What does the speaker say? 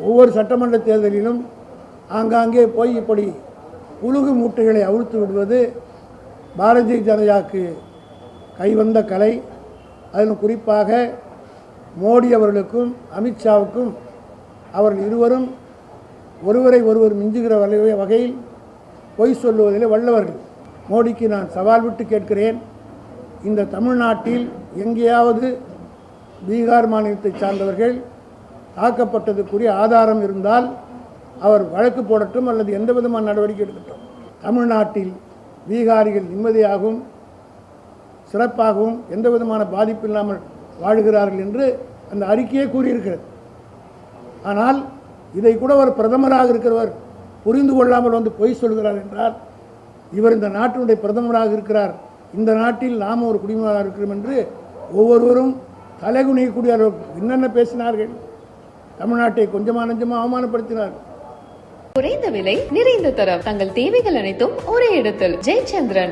ஒவ்வொரு சட்டமன்ற தேர்தலிலும் ஆங்காங்கே போய் இப்படி புழுகு மூட்டைகளை அவிழ்த்து விடுவது பாரதிய ஜனதாக்கு கைவந்த கலை. அதிலும் குறிப்பாக மோடி அவர்களுக்கும் அமித்ஷாவுக்கும் அவர்கள் இருவரும் ஒருவரை ஒருவர் மிஞ்சுகிற வகை- வகையில் பொய் சொல்லுவதிலே வல்லவர்கள். மோடிக்கு நான் சவால் விட்டு கேட்கிறேன். இந்த தமிழ்நாட்டில் எங்கேயாவது பீகார் மாநிலத்தைச் சார்ந்தவர்கள் தாக்கப்பட்டதுக்குரிய ஆதாரம் இருந்தால் அவர் வழக்கு போடட்டும் அல்லது எந்த விதமான நடவடிக்கை எடுக்கட்டும். தமிழ்நாட்டில் பீகாரிகள் நிம்மதியாகவும் சிறப்பாகவும் எந்த விதமான பாதிப்பு இல்லாமல் வாழுகிறார்கள் என்று அந்த அறிக்கையே கூறியிருக்கிறது. ஆனால் இதை கூட ஒரு பிரதமராக இருக்கிறவர் புரிந்து கொள்ளாமல் வந்து பொய் சொல்கிறார் என்றால் இவர் இந்த நாட்டினுடைய பிரதமராக இருக்கிறார். இந்த நாட்டில் நாம் ஒரு குடிமகனாக இருக்கிறோம் என்று ஒவ்வொருவரும் தலைகுனியக்கூடிய என்னென்ன பேசினார்கள். தமிழ்நாட்டை கொஞ்சமா நஞ்சமா அவமானப்படுத்தினார். குறைந்த விலை நிறைந்த தரம். தங்கள் தேவைகள் அனைத்தும் ஒரே இடத்தில். ஜெயச்சந்திரன்.